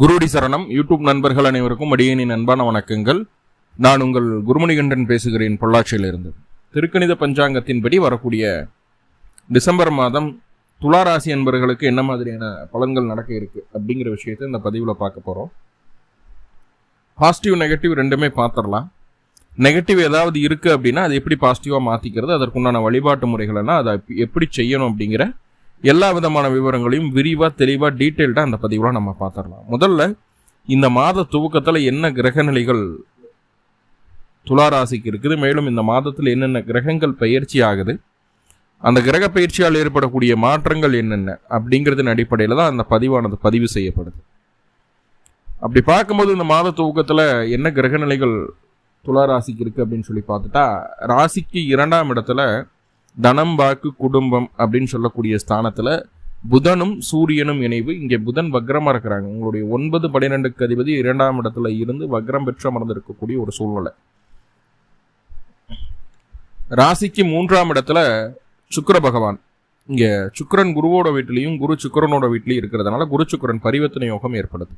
குருடி சரணம். யூடியூப் நண்பர்கள் அனைவருக்கும் அடியேனின் அன்பான வணக்கங்கள். நான் உங்கள் குருமணிகண்டன் பேசுகிறேன் பொள்ளாச்சியிலிருந்து. திருக்கணித பஞ்சாங்கத்தின்படி வரக்கூடிய டிசம்பர் மாதம் துளாராசி அன்பர்களுக்கு என்ன மாதிரியான பலன்கள் நடக்க இருக்கு அப்படிங்கிற விஷயத்தை இந்த பதிவில் பார்க்க போகிறோம் பாசிட்டிவ் நெகட்டிவ் ரெண்டுமே பார்த்துடலாம். நெகட்டிவ் ஏதாவது இருக்குது அப்படின்னா அது எப்படி பாசிட்டிவாக மாற்றிக்கிறது அதற்குண்டான வழிபாட்டு முறைகள்னா அதை எப்படி செய்யணும் அப்படிங்கிற எல்லா விதமான விவரங்களையும் விரிவாக தெளிவாக டீட்டெயில்டாக அந்த பதிவில் நம்ம பார்த்துடலாம் முதல்ல இந்த மாத துவக்கத்தில் என்ன கிரகநிலைகள் துளாராசிக்கு இருக்குது மேலும் இந்த மாதத்தில் என்னென்ன கிரகங்கள் பயிற்சி ஆகுது அந்த கிரக பயிற்சியால் ஏற்படக்கூடிய மாற்றங்கள் என்னென்ன அப்படிங்கிறதின் அடிப்படையில் தான் அந்த பதிவானது பதிவு செய்யப்படுது. அப்படி பார்க்கும்போது இந்த மாத துவக்கத்தில் என்ன கிரகநிலைகள் துளாராசிக்கு இருக்குது அப்படின்னு சொல்லி பார்த்துட்டா ராசிக்கு இரண்டாம் இடத்துல தனம் வாக்கு குடும்பம் அப்படின்னு சொல்லக்கூடிய ஸ்தானத்தில் புதனும் சூரியனும் இணைவு. இங்கே புதன் வக்ரமாக இருக்கிறாங்க. உங்களுடைய ஒன்பது பன்னிரெண்டுக்கு அதிபதி இரண்டாம் இடத்துல இருந்து வக்ரம் பெற்று அமர்ந்திருக்கக்கூடிய ஒரு சூழ்நிலை. ராசிக்கு மூன்றாம் இடத்துல சுக்கர பகவான். இங்கே சுக்கரன் குருவோட வீட்டிலையும் குரு சுக்கரனோட வீட்லையும் இருக்கிறதுனால குரு சுக்கரன் பரிவர்த்தனை யோகம் ஏற்படுது.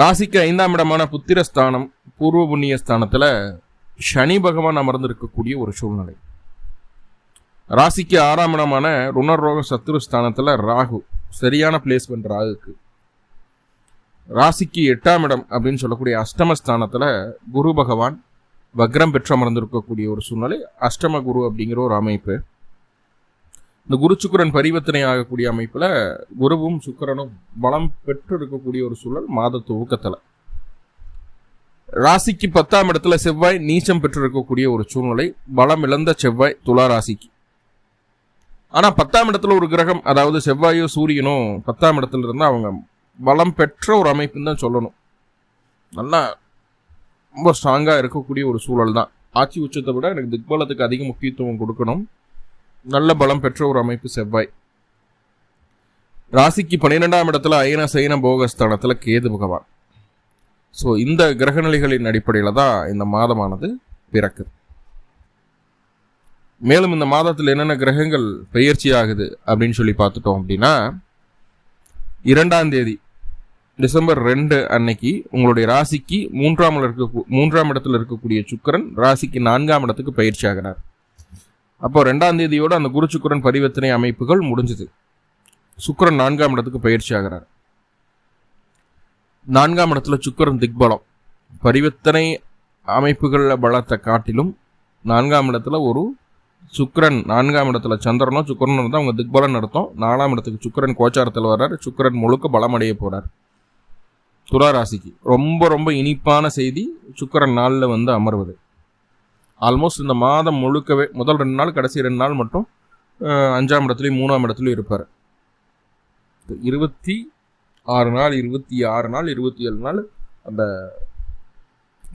ராசிக்கு ஐந்தாம் இடமான புத்திர ஸ்தானம் பூர்வ புண்ணிய ஸ்தானத்துல சனி பகவான் அமர்ந்திருக்கக்கூடிய ஒரு சூழ்நிலை. ராசிக்கு ஆறாம் இடமான ருணரோக சத்துரு ஸ்தானத்தில் ராகு. சரியான பிளேஸ்மெண்ட் ராகுக்கு. ராசிக்கு எட்டாம் இடம் அப்படின்னு சொல்லக்கூடிய அஷ்டமஸ்தானத்தில் குரு பகவான் வக்ரம் பெற்று அமர்ந்திருக்கக்கூடிய ஒரு சூழ்நிலை. அஷ்டம குரு அப்படிங்கிற ஒரு அமைப்பு. இந்த குரு சுக்கரன் பரிவர்த்தனை ஆகக்கூடிய அமைப்பில் குருவும் சுக்கரனும் பலம் பெற்று இருக்கக்கூடிய ஒரு சூழல் மாத துவக்கத்தில். ராசிக்கு பத்தாம் இடத்துல செவ்வாய் நீச்சம் பெற்றிருக்கக்கூடிய ஒரு சூழ்நிலை. பலம் இழந்த செவ்வாய் துலா ராசிக்கு. ஆனால் பத்தாம் இடத்துல ஒரு கிரகம் அதாவது செவ்வாயோ சூரியனோ பத்தாம் இடத்துல இருந்தால் அவங்க பலம் பெற்ற ஒரு அமைப்புன்னு தான் சொல்லணும். நல்லா ரொம்ப ஸ்ட்ராங்காக இருக்கக்கூடிய ஒரு சூழல் தான். ஆட்சி உச்சத்தை விட எனக்கு திக்பலத்துக்கு அதிக முக்கியத்துவம் கொடுக்கணும். நல்ல பலம் பெற்ற ஒரு அமைப்பு செவ்வாய். ராசிக்கு பன்னிரெண்டாம் இடத்துல அயன சைன போகஸ்தானத்தில் கேது பகவான். ஸோ இந்த கிரகநிலைகளின் அடிப்படையில் தான் இந்த மாதமானது பிறக்குது மேலும் இந்த மாதத்தில் என்னென்ன கிரகங்கள் பெயர்ச்சி ஆகுது அப்படின்னு சொல்லி பார்த்துட்டோம் அப்படின்னா இரண்டாம் தேதி டிசம்பர் ரெண்டு அன்னைக்கு உங்களுடைய ராசிக்கு மூன்றாம் இருக்க மூன்றாம் இடத்துல இருக்கக்கூடிய சுக்கரன் ராசிக்கு நான்காம் இடத்துக்கு பயிற்சி ஆகிறார். அப்போ ரெண்டாம் தேதியோடு அந்த குரு சுக்கரன் பரிவர்த்தனை அமைப்புகள் முடிஞ்சுது. சுக்கரன் நான்காம் இடத்துக்கு பயிற்சி ஆகிறார். நான்காம் இடத்துல சுக்கரன் திக்பலம். பரிவர்த்தனை அமைப்புகளில் பலத்தை காட்டிலும் நான்காம் இடத்துல ஒரு சுக்கரன் நான்காம் இடத்துல சந்திரனோ சுக்கரனும் இருந்தால் அவங்க திக்பலம் நடத்தும் நாலாம் இடத்துக்கு சுக்கரன் கோச்சாரத்தில் வர்றார். சுக்கரன் முழுக்க பலமடைய போகிறார் துலா ராசிக்கு ரொம்ப ரொம்ப இனிப்பான செய்தி சுக்கரன் நாளில் வந்து அமர்வது. ஆல்மோஸ்ட் இந்த மாதம் முழுக்கவே முதல் ரெண்டு நாள் கடைசி ரெண்டு நாள் மட்டும் அஞ்சாம் இடத்துலையும் மூணாம் இடத்துலையும் இருப்பார். இருபத்தி ஆறு நாள் இருபத்தி ஆறு நாள் இருபத்தி ஏழு நாள் அந்த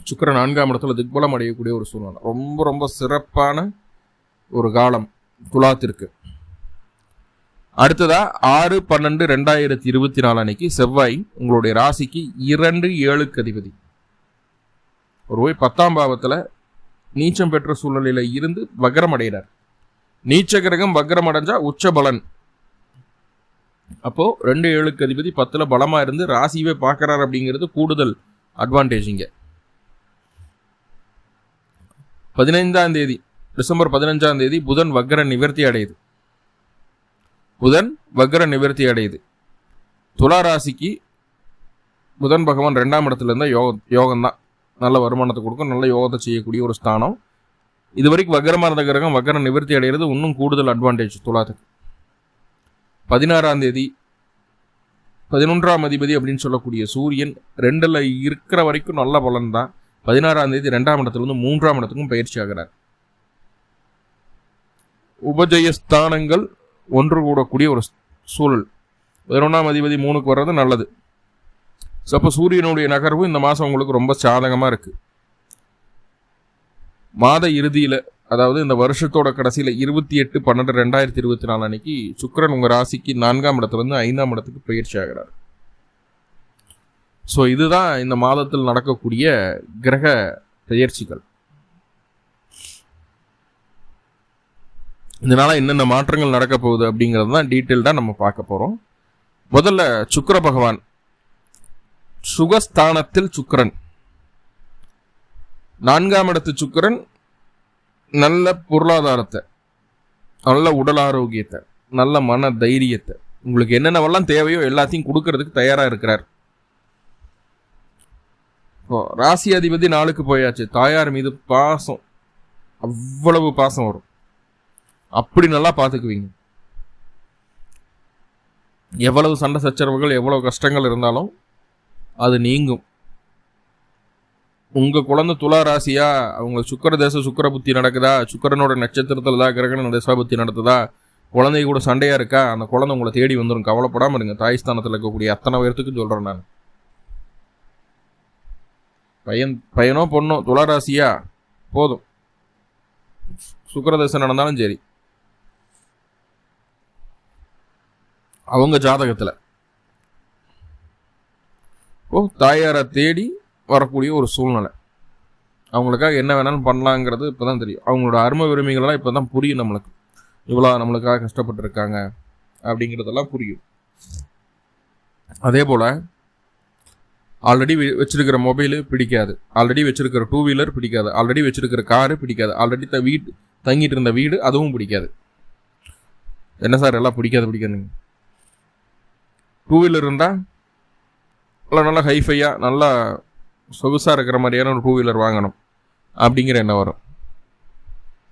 சுக்கர நான்காம் இடத்துல திக்பலம் அடையக்கூடிய ஒரு சூழ்நிலை. ரொம்ப ரொம்ப சிறப்பான ஒரு காலம் துலாத்திற்கு. அடுத்ததா ஆறு பன்னெண்டு ரெண்டாயிரத்தி இருபத்தி நாலு அன்னைக்கு செவ்வாய் உங்களுடைய ராசிக்கு இரண்டு ஏழுக்கு அதிபதி. ஒரு போய் பத்தாம் பாவத்தில் நீச்சம் பெற்ற சூழ்நிலையில் இருந்து வக்ரம் அடைகிறார். நீச்ச கிரகம் வக்ரம் அடைஞ்சா உச்ச பலன் அப்போ ரெண்டு ஏழுக்கு அதிபதி பத்துல பலமா இருந்து ராசியவே பார்க்கறார் அப்படிங்கிறது கூடுதல் அட்வான்டேஜ் இங்க. பதினைந்தாம் தேதி டிசம்பர் பதினஞ்சாம் தேதி புதன் வக்ர நிவர்த்தி அடையுது. புதன் வக்ர நிவர்த்தி அடையுது. துலா ராசிக்கு புதன் பகவான் ரெண்டாம் இடத்துல இருந்தால் யோக யோகம் தான் நல்ல வருமானத்தை கொடுக்கும் நல்ல யோகத்தை செய்யக்கூடிய ஒரு ஸ்தானம். இது வரைக்கும் வக்ரமாக இருந்த கிரகம் வக்ர நிவர்த்தி அடைகிறது இன்னும் கூடுதல் அட்வான்டேஜ் துலாத்துக்கு. பதினாறாம் தேதி பதினொன்றாம் அதிபதி அப்படின்னு சொல்லக்கூடிய சூரியன் ரெண்டில் இருக்கிற வரைக்கும் நல்ல பலன் தான் பதினாறாம் தேதி ரெண்டாம் இடத்துலேருந்து மூன்றாம் இடத்துக்கும் பயிற்சி ஆகிறார். உபஜயஸ்தானங்கள் ஒன்று கூடக்கூடிய ஒரு சூழல். பதினொன்றாம் அதிபதி மூணுக்கு வர்றது நல்லது. ஸோ அப்போ சூரியனுடைய நகர்வு இந்த மாதம் உங்களுக்கு ரொம்ப சாதகமாக இருக்குது மாத இறுதியில் அதாவது இந்த வருஷத்தோட கடைசியில் இருபத்தி எட்டு பன்னெண்டு ரெண்டாயிரத்தி இருபத்தி நாலு அன்னைக்கு சுக்கரன் உங்கள் ராசிக்கு நான்காம் இடத்துலேருந்து ஐந்தாம் இடத்துக்கு பயிற்சி ஆகிறார். ஸோ இதுதான் இந்த மாதத்தில் நடக்கக்கூடிய கிரக பெயர்ச்சிகள் இதனால் என்னென்ன மாற்றங்கள் நடக்க போகுது அப்படிங்கிறது தான் டீட்டெயில்டாக நம்ம பார்க்க போகிறோம் முதல்ல சுக்கர பகவான். சுகஸ்தானத்தில் சுக்கரன். நான்காம் இடத்து சுக்கிரன் நல்ல பொருளாதாரத்தை நல்ல உடல் ஆரோக்கியத்தை நல்ல மன தைரியத்தை உங்களுக்கு என்னென்னவெல்லாம் தேவையோ எல்லாத்தையும் கொடுக்கறதுக்கு தயாராக இருக்கிறார். இப்போ ராசி அதிபதி நாளுக்கு போயாச்சு தாயார் மீது பாசம் அவ்வளவு பாசம் வரும். அப்படி நல்லா பார்த்துக்குவீங்க எவ்வளவு சண்டை சச்சரவுகள் எவ்வளவு கஷ்டங்கள் இருந்தாலும் அது நீங்கும். உங்கள் குழந்தை துலா ராசியா? அவங்க சுக்கர தேச சுக்கர புத்தி நடக்குதா? சுக்கரனோட நட்சத்திரத்தில் தான் கிரகண தேசா புத்தி நடத்துதா? குழந்தை கூட சண்டையாக இருக்கா? அந்த குழந்தை உங்களை தேடி வந்துடும் கவலைப்படாமல் இருங்க. தாய்ஸ்தானத்தில் இருக்கக்கூடிய அத்தனை பேர்த்துக்கும் சொல்கிறேன் நான். பையன் பையனோ பொண்ணோ துலா ராசியா? போதும். சுக்கரதசை நடந்தாலும் சரி. அவங்க ஜாதகத்தில். ஓ தாயாரை தேடி வரக்கூடிய ஒரு சூழ்நிலை. அவங்களுக்காக என்ன வேணாலும் பண்ணலாங்கிறது இப்போ தான் தெரியும். அவங்களோட அருமை உரிமைகள்லாம் இப்போ தான் புரியும் நம்மளுக்கு. இவ்வளோ நம்மளுக்காக கஷ்டப்பட்டுருக்காங்க அப்படிங்கிறதெல்லாம் புரியும். அதே போல் ஆல்ரெடி வச்சிருக்கிற மொபைலு பிடிக்காது. ஆல்ரெடி வச்சிருக்கிற டூ வீலர் பிடிக்காது. ஆல்ரெடி வச்சிருக்கிற காரு பிடிக்காது. ஆல்ரெடி த வீடு தங்கிட்டு இருந்த வீடு அதுவும் பிடிக்காது. என்ன சார் எல்லாம் பிடிக்காது பிடிக்காதுங்க? டூ வீலர் இருந்தால் நல்லா நல்லா ஹைஃபையாக நல்லா சொகுசாக இருக்கிற மாதிரியான ஒரு டூ வீலர் வாங்கணும். அப்படிங்கிற எண்ணம் வரும்.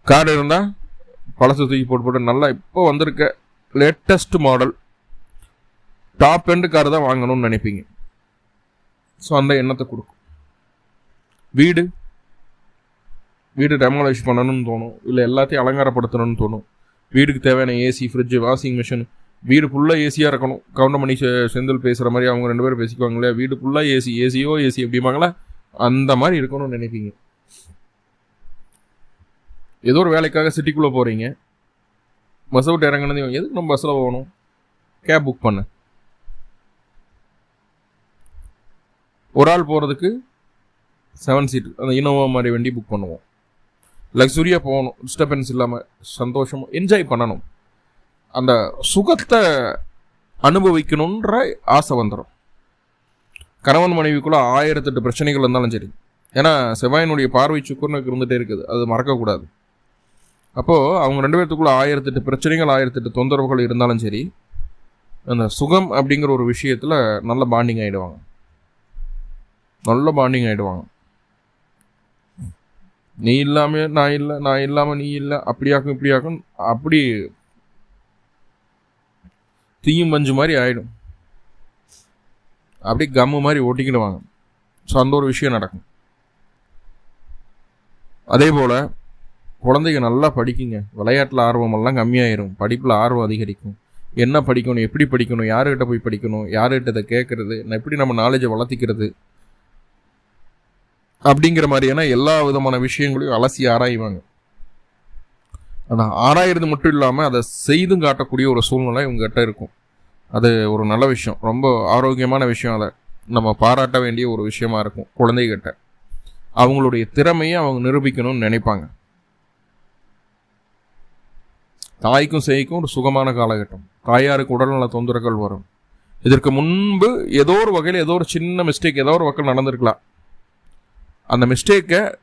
கார் இருந்தால் பழசு தூக்கி போட்டு போட்டு நல்லா இப்போ வந்திருக்க latest model top end car தான் வாங்கணும்னு நினைப்பீங்க. ஸோ அந்த எண்ணத்தை கொடுக்கும். வீடு வீடு டெமாலிஷ் பண்ணணும்னு தோணும். இல்லை எல்லாத்தையும் அலங்காரப்படுத்தணும்னு தோணும். வீடுக்கு தேவையான ஏசி ஃப்ரிட்ஜு வாஷிங் மிஷின் வீடு ஃபுல்லாக ஏசியாக இருக்கணும். கவுண்டமணி செந்தில் பேசுகிற மாதிரி அவங்க ரெண்டு பேரும் பேசிக்குவாங்களே வீடு ஃபுல்லாக ஏசி ஏசியோ ஏசி அப்படிம்பாங்களா? அந்த மாதிரி இருக்கணும்னு நினைப்பீங்க. ஏதோ ஒரு வேலைக்காக சிட்டிக்குள்ளே போகிறீங்க பஸ் விட்டு இறங்கினது எதுக்கு நம்ம பஸ்ஸில் போகணும்? கேப் புக் பண்ண. ஒரு ஆள் போகிறதுக்கு செவன் சீட் அந்த இனோவா மாதிரி வண்டி புக் பண்ணுவோம். லக்ஸுரியாக போகணும். டிஸ்டர்பன்ஸ் இல்லாமல் சந்தோஷமாக என்ஜாய் பண்ணணும். அந்த சுகத்தை அனுபவிக்கணுன்ற ஆசை வந்துடும் கணவன் மனைவிக்குள்ள ஆயிரத்தெட்டு பிரச்சனைகள் இருந்தாலும் சரி. ஏன்னா செவ்வாயினுடைய பார்வை சுக்குனுக்கு இருந்துகிட்டே இருக்குது. அது மறக்கக்கூடாது. அப்போது அவங்க ரெண்டு பேர்த்துக்குள்ள ஆயிரத்தெட்டு பிரச்சனைகள் ஆயிரத்தெட்டு தொந்தரவுகள் இருந்தாலும் சரி அந்த சுகம் அப்படிங்கிற ஒரு விஷயத்தில் நல்ல பாண்டிங் ஆகிடுவாங்க நல்ல பாண்டிங் ஆகிடுவாங்க நீ இல்லாமல் நான் இல்லை நான் இல்லாமல் நீ இல்லை அப்படியாக்கும் இப்படியாக்கும் அப்படி தீயும் மஞ்சு மாதிரி ஆகிடும் அப்படியே கம்மு மாதிரி ஓட்டிக்கிடுவாங்க ஸோ அந்த ஒரு விஷயம் நடக்கும். அதே போல் குழந்தைங்க நல்லா படிக்குங்க. விளையாட்டில் ஆர்வமெல்லாம் கம்மியாயிரும். படிப்பில் ஆர்வம் அதிகரிக்கும். என்ன படிக்கணும் எப்படி படிக்கணும் யாருக்கிட்ட போய் படிக்கணும் யாருக்கிட்ட இதை கேட்கறது எப்படி நம்ம நாலேஜை வளர்த்திக்கிறது அப்படிங்கிற மாதிரியான எல்லா விதமான விஷயங்களையும் அலசி ஆராய்வாங்க. ஆராயிறது மட்டும் இல்லாமல் அதை செய்தும் காட்டக்கூடிய ஒரு சூழ்நிலை இவங்ககிட்ட இருக்கும். அது ஒரு நல்ல விஷயம். ரொம்ப ஆரோக்கியமான விஷயம் அதை. நம்ம பாராட்ட வேண்டிய ஒரு விஷயமா இருக்கும் குழந்தைகிட்ட. அவங்களுடைய திறமையை அவங்க நிரூபிக்கணும்னு நினைப்பாங்க. தாய்க்கும் சேய்க்கும் ஒரு சுகமான காலகட்டம். தாயாருக்கு உடல்நல தொந்தரவுகள் வரும். இதற்கு முன்பு ஏதோ ஒரு வகையில் ஏதோ ஒரு சின்ன மிஸ்டேக் ஏதோ ஒரு வகையில் நடந்திருக்கலாம். அந்த மிஸ்டேக்கை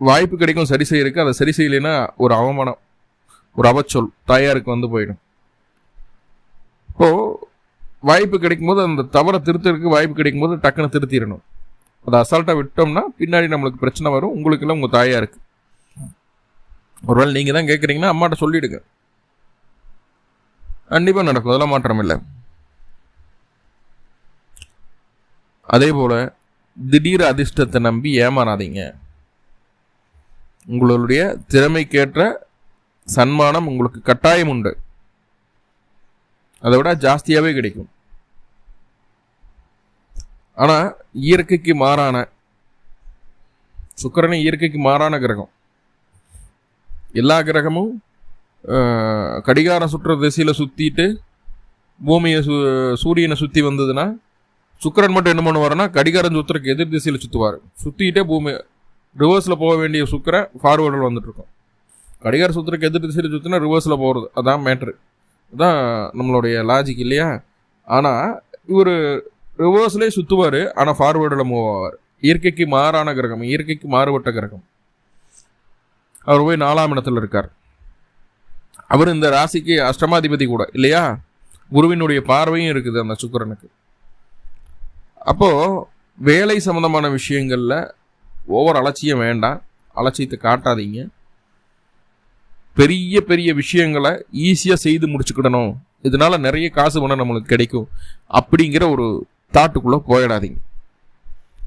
வாய்ப்பு கிடைக்கும் சரி செய்யறதுக்கு அதை சரி செய்யலைன்னா ஒரு அவமானம் ஒரு அவச்சொல் தாயாருக்கு வந்து போயிடும். இப்போது வாய்ப்பு கிடைக்கும் போது அந்த தவறை திருத்தறதுக்கு வாய்ப்பு கிடைக்கும் போது டக்குன்னு திருத்திடணும். அதை அசால்ட்டாக விட்டோம்னா பின்னாடி நம்மளுக்கு பிரச்சனை வரும் உங்களுக்கு இல்லை உங்கள் தாயாக இருக்கு ஒருவேளை நீங்கள் தான் கேட்குறீங்கன்னா அம்மாட்ட சொல்லிவிடுங்க கண்டிப்பாக நடக்கும் அதெல்லாம் மாற்றம் இல்லை. அதே போல் திடீர் அதிர்ஷ்டத்தை நம்பி ஏமாறாதீங்க. உங்களுடைய திறமைக்கேற்ற சன்மானம் உங்களுக்கு கட்டாயம் உண்டு. அதை விட ஜாஸ்தியாகவே கிடைக்கும். ஆனால் இயற்கைக்கு மாறான சுக்கரனை இயற்கைக்கு மாறான கிரகம். எல்லா கிரகமும் கடிகாரம் சுற்றுற திசையில் சுற்றிட்டு பூமியை சு சூரியனை சுற்றி வந்ததுன்னா சுக்கரன் மட்டும் என்ன பண்ணுவார்னா கடிகாரம் சுற்றுறக்கு எதிர் திசையில் சுற்றுவார் சுற்றிக்கிட்டே பூமி ரிவர்ஸில் போக வேண்டிய சுக்கரை ஃபார்வேர்டில் வந்துட்டுருக்கோம். கடிகார சுத்திரக்கு எதிர் திசையில் சுற்றினா ரிவர்ஸில் போகிறது அதான் மேட்ரு தான் நம்மளுடைய லாஜிக் இல்லையா? ஆனால் இவர் ரிவர்ஸ்லேயே சுற்றுவார் ஆனால் ஃபார்வேர்டில் மூவ் ஆவார். இயற்கைக்கு மாறான கிரகம் இயற்கைக்கு மாறுபட்ட கிரகம். அவர் போய் நாலாம் இடத்துல இருக்கார். அவர் இந்த ராசிக்கு அஷ்டமாதிபதி கூட இல்லையா? குருவினுடைய பார்வையும் இருக்குது அந்த சுக்கரனுக்கு. அப்போது வேலை சம்மந்தமான விஷயங்களில் ஓவர் அலட்சியம் வேண்டாம். அலட்சியத்தை காட்டாதீங்க. பெரிய பெரிய விஷயங்களை ஈஸியாக செய்து முடிச்சுக்கிடணும். இதனால் நிறைய காசு வேணால் நம்மளுக்கு கிடைக்கும். அப்படிங்கிற ஒரு தாட்டுக்குள்ளே போயிடாதீங்க.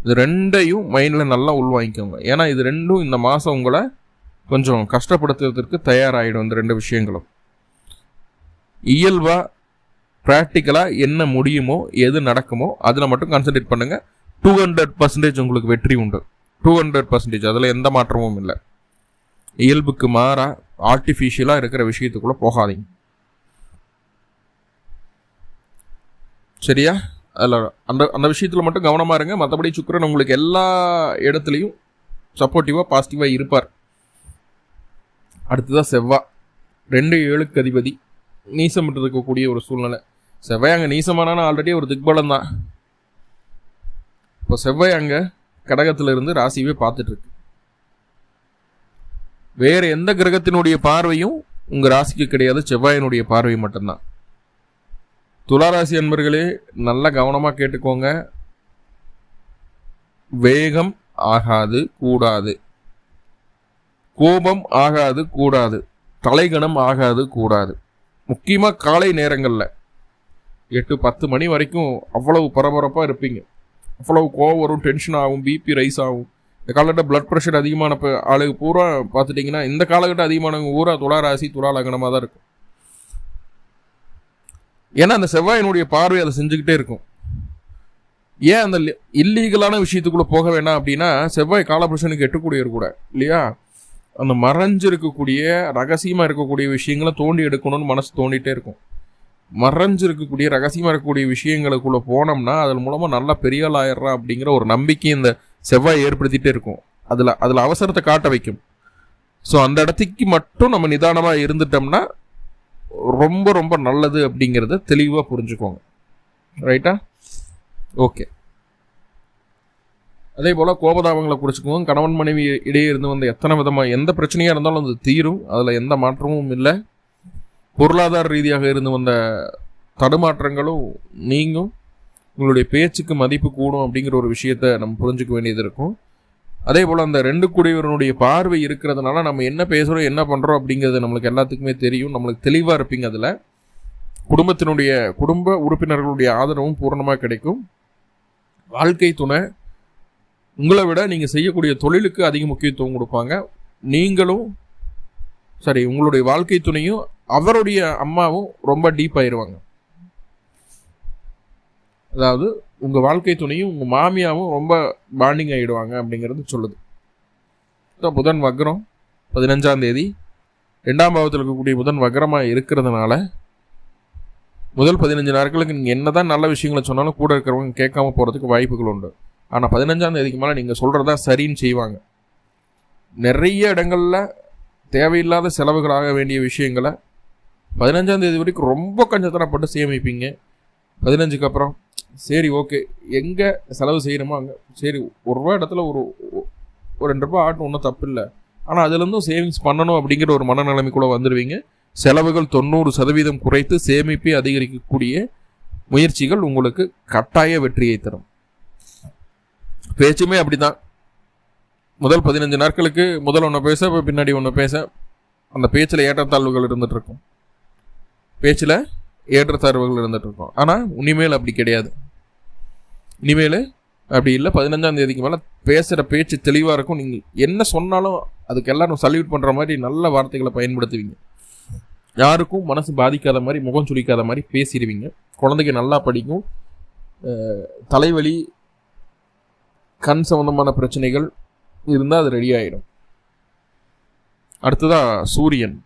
இது ரெண்டையும் மைண்டில் நல்லா உள்வாங்கிக்கோங்க. ஏன்னா இது ரெண்டும் இந்த மாதம் உங்களை கொஞ்சம் கஷ்டப்படுத்துறதுக்கு தயாராகிடும் இந்த ரெண்டு விஷயங்களும். இயல்பாக ப்ராக்டிக்கலாக என்ன முடியுமோ எது நடக்குமோ அதில் மட்டும் கான்சன்ட்ரேட் பண்ணுங்கள் டூ ஹண்ட்ரட் பர்சன்டேஜ் உங்களுக்கு வெற்றி உண்டு. டூ ஹண்ட்ரட் பர்சன்டேஜ் அதில் எந்த மாற்றமும் இல்லை. இயல்புக்கு மாறாக ஆர்டிஃபிஷியலாக இருக்கிற விஷயத்துக்குள்ளே போகாதீங்க. சரியா? அதில் அந்த அந்த விஷயத்தில் மட்டும் கவனமாக இருங்க. மற்றபடி சுக்கரன் உங்களுக்கு எல்லா இடத்துலையும் சப்போர்ட்டிவாக பாசிட்டிவாக இருப்பார். அடுத்ததாக செவ்வா. ரெண்டு ஏழுக்கு அதிபதி. நீசம் இருக்கக்கூடிய ஒரு சூழ்நிலை. செவ்வாய் அங்கே நீசமானாலும் ஆல்ரெடி ஒரு திக்பலம் தான் இப்போ செவ்வாய் அங்கே கடகத்திலிருந்து ராசியவே பார்த்துட்டு இருக்கு வேற எந்த கிரகத்தினுடைய பார்வையும் உங்க ராசிக்கு கிடையாது செவ்வாயினுடைய பார்வை மட்டும்தான். துளாராசி அன்பர்களே நல்ல கவனமாக கேட்டுக்கோங்க. வேகம் ஆகாது கூடாது. கோபம் ஆகாது கூடாது. தலைகணம் ஆகாது கூடாது. முக்கியமாக காலை நேரங்களில். எட்டு பத்து மணி வரைக்கும் அவ்வளவு பரபரப்பாக இருப்பீங்க. அவ்வளவு கோவம் வரும் டென்ஷன் ஆகும் பிபி ரைஸ் ஆகும். இந்த காலகட்டம் பிளட் ப்ரெஷர் அதிகமான ஆளுக்கு பூரா பார்த்துட்டிங்கன்னா இந்த காலகட்டம் அதிகமானவங்க பூரா துளாராசி துலா லக்னமாக தான் இருக்கும். ஏன்னா அந்த செவ்வாயினுடைய பார்வை அதை செஞ்சுக்கிட்டே இருக்கும். ஏன் அந்த இல்லீகலான விஷயத்துக்குள்ளே போக வேணாம் அப்படின்னா செவ்வாய் காலபுருஷனுக்கு எட்டுக்கூடியவர் கூட இல்லையா? அந்த மறைஞ்சு இருக்கக்கூடிய ரகசியமாக இருக்கக்கூடிய விஷயங்களை தோண்டி எடுக்கணும்னு மனசு தோண்டிகிட்டே இருக்கும். மறைஞ்சிருக்கக்கூடிய ரகசியமாக இருக்கக்கூடிய விஷயங்களுக்குள்ளே போனோம்னா அதன் மூலமாக நல்லா பெரிய ஆயிடுறான் அப்படிங்கிற ஒரு நம்பிக்கை இந்த செவ்வாய் ஏற்படுத்திகிட்டே இருக்கும். அதில் அதில் அவசரத்தை காட்ட வைக்கும். ஸோ அந்த இடத்துக்கு மட்டும் நம்ம நிதானமாக இருந்துட்டோம்னா ரொம்ப ரொம்ப நல்லது அப்படிங்கிறத தெளிவாக புரிஞ்சுக்கோங்க. ரைட்டா ஓகே அதே போல் கோபதாபங்களை குடிச்சுக்குவோம். கணவன் மனைவி இடையே இருந்து வந்த எத்தனை விதமாக எந்த பிரச்சனையாக இருந்தாலும் அது தீரும். அதில் எந்த மாற்றமும் இல்லை. பொருளாதார ரீதியாக இருந்து வந்த தடுமாற்றங்களும் நீங்கும். உங்களுடைய பேச்சுக்கு மதிப்பு கூடும் அப்படிங்கிற ஒரு விஷயத்த நம்ம புரிஞ்சுக்க வேண்டியது இருக்கும். அதே போல் அந்த ரெண்டு குடியவரனுடைய பார்வை இருக்கிறதுனால நம்ம என்ன பேசுகிறோம் என்ன பண்ணுறோம் அப்படிங்கிறது நம்மளுக்கு எல்லாத்துக்குமே தெரியும். நம்மளுக்கு தெளிவாக இருப்பீங்க அதில். குடும்பத்தினுடைய குடும்ப உறுப்பினர்களுடைய ஆதரவும் பூர்ணமாக கிடைக்கும். வாழ்க்கை துணை உங்களை விட நீங்கள் செய்யக்கூடிய தொழிலுக்கு அதிக முக்கியத்துவம் கொடுப்பாங்க. நீங்களும் சரி உங்களுடைய வாழ்க்கை துணையும் அவருடைய அம்மாவும் ரொம்ப டீப் ஆயிடுவாங்க அதாவது உங்கள் வாழ்க்கை துணையும் உங்கள் மாமியாவும் ரொம்ப பாண்டிங் ஆகிடுவாங்க அப்படிங்கிறது சொல்லுது. புதன் வக்ரம் பதினஞ்சாம் தேதி ரெண்டாம் பாவத்தில் இருக்கக்கூடிய புதன் வக்ரமாக இருக்கிறதுனால முதல் பதினஞ்சு நாட்களுக்கு நீங்கள் என்ன தான் நல்ல விஷயங்களை சொன்னாலும் கூட இருக்கிறவங்க கேட்காம போகிறதுக்கு வாய்ப்புகள் உண்டு. ஆனால் பதினஞ்சாம் தேதிக்கு மேலே நீங்கள் சொல்கிறதா சரின்னு செய்வாங்க. நிறைய இடங்களில் தேவையில்லாத செலவுகள் ஆக வேண்டிய விஷயங்களை பதினஞ்சாம் தேதி வரைக்கும் ரொம்ப கஞ்சத்தனப்பட்டு சேமிப்பீங்க. பதினஞ்சுக்கு அப்புறம் சரி ஓகே. எங்கே செலவு செய்கிறோமோ அங்கே சரி ஒரு ரூபா இடத்துல ஒரு ஒரு ரெண்டு ரூபா ஆட்டும் ஒன்றும் தப்பு இல்லை. ஆனால் அதுலேருந்தும் சேவிங்ஸ் பண்ணணும் அப்படிங்கிற ஒரு மனநிலைமைக்குள்ளே வந்துடுவீங்க செலவுகள் தொண்ணூறு சதவீதம் குறைத்து சேமிப்பை அதிகரிக்கக்கூடிய முயற்சிகள் உங்களுக்கு கட்டாய வெற்றியை தரும். பேச்சுமே அப்படிதான் முதல் பதினஞ்சு நாட்களுக்கு முதல் ஒன்று பேச பின்னாடி ஒன்று பேச அந்த பேச்சில் ஏற்றத்தாழ்வுகள் இருந்துட்டு இருக்கும். பேச்சில் ஏற்றத்தாழ்வுகள் இருந்துட்டு ஆனால் இனிமேல் அப்படி கிடையாது. இனிமேல் அப்படி இல்லை. பதினஞ்சாம் தேதிக்கு மேலே பேசுகிற பேச்சு தெளிவாக இருக்கும். நீங்கள் என்ன சொன்னாலும் அதுக்கு எல்லாரும் சல்யூட் பண்ணுற மாதிரி நல்ல வார்த்தைகளை பயன்படுத்துவீங்க. யாருக்கும் மனசு பாதிக்காத மாதிரி முகம் சுளிக்காத மாதிரி பேசிடுவீங்க. குழந்தைக்கு நல்லா படிக்கும். தலைவலி கண் சம்மந்தமான பிரச்சனைகள் இருந்தால் அது ரெடி ஆகிடும் அடுத்ததாக சூரியன்.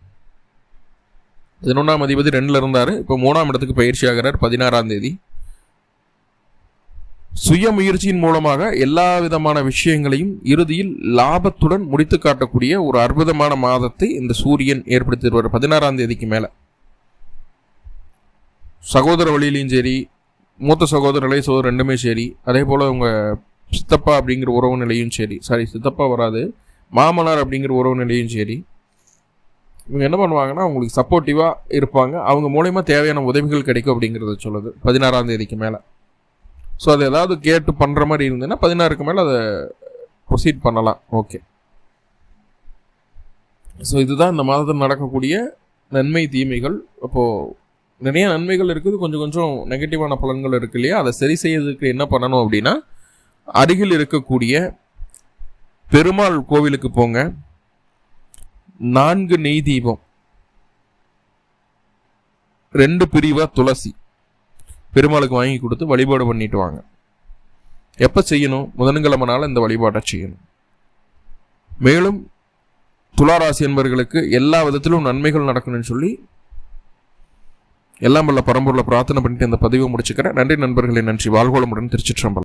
பதினொன்றாம் அதிபதி ரெண்டில் இருந்தார். இப்போ மூணாம் இடத்துக்கு பயிற்சி ஆகிறார் பதினாறாம் தேதி. சுய முயற்சியின் மூலமாக எல்லா விதமான விஷயங்களையும் இறுதியில் லாபத்துடன் முடித்து காட்டக்கூடிய ஒரு அற்புதமான மாதத்தை இந்த சூரியன் ஏற்படுத்தி வருவார் பதினாறாம் தேதிக்கு மேலே. சகோதர வழியிலையும் சரி மூத்த சகோதர இளைய சகோதரர் ரெண்டுமே சரி அதே போல் உங்கள் சித்தப்பா அப்படிங்கிற உறவு நிலையும் சரி. சாரி சித்தப்பா வராது. மாமனார் அப்படிங்கிற உறவு நிலையும் சரி. இவங்க என்ன பண்ணுவாங்கன்னா அவங்களுக்கு சப்போர்ட்டிவாக இருப்பாங்க. அவங்க மூலயமா தேவையான உதவிகள் கிடைக்கும் அப்படிங்கிறத சொல்லுது பதினாறாம் தேதிக்கு மேலே. ஸோ அது ஏதாவது கேட்டு பண்ணுற மாதிரி இருந்ததுன்னா பதினாறுக்கு மேலே அதை ப்ரொசீட் பண்ணலாம். ஓகே ஸோ இதுதான் இந்த மாதத்தில் நடக்கக்கூடிய நன்மை தீமைகள். அப்போது நிறைய நன்மைகள் இருக்குது. கொஞ்சம் கொஞ்சம் நெகட்டிவான பலன்கள் இருக்கு இல்லையா? அதை சரி செய்யறதுக்கு என்ன பண்ணணும் அப்படின்னா அருகில் இருக்கக்கூடிய பெருமாள் கோவிலுக்கு போங்க. நான்கு நெய் தீபம். ரெண்டு பிரிவா துளசி. பெருமாளுக்கு வாங்கி கொடுத்து வழிபாடு பண்ணிட்டு வாங்க. எப்போ செய்யணும்? புதன்கிழமை நாள் இந்த வழிபாட்டை செய்யணும். மேலும் துளாராசி என்பவர்களுக்கு எல்லா விதத்திலும் நன்மைகள் நடக்கணும்னு சொல்லி எல்லாம் வல்ல பரம்பூரில் பிரார்த்தனை பண்ணிட்டு இந்த பதிவை முடிச்சுக்கிறேன். நன்றி நண்பர்களே நன்றி. வாழ்கோளமுடன் திருச்சிற்றம்பலம்.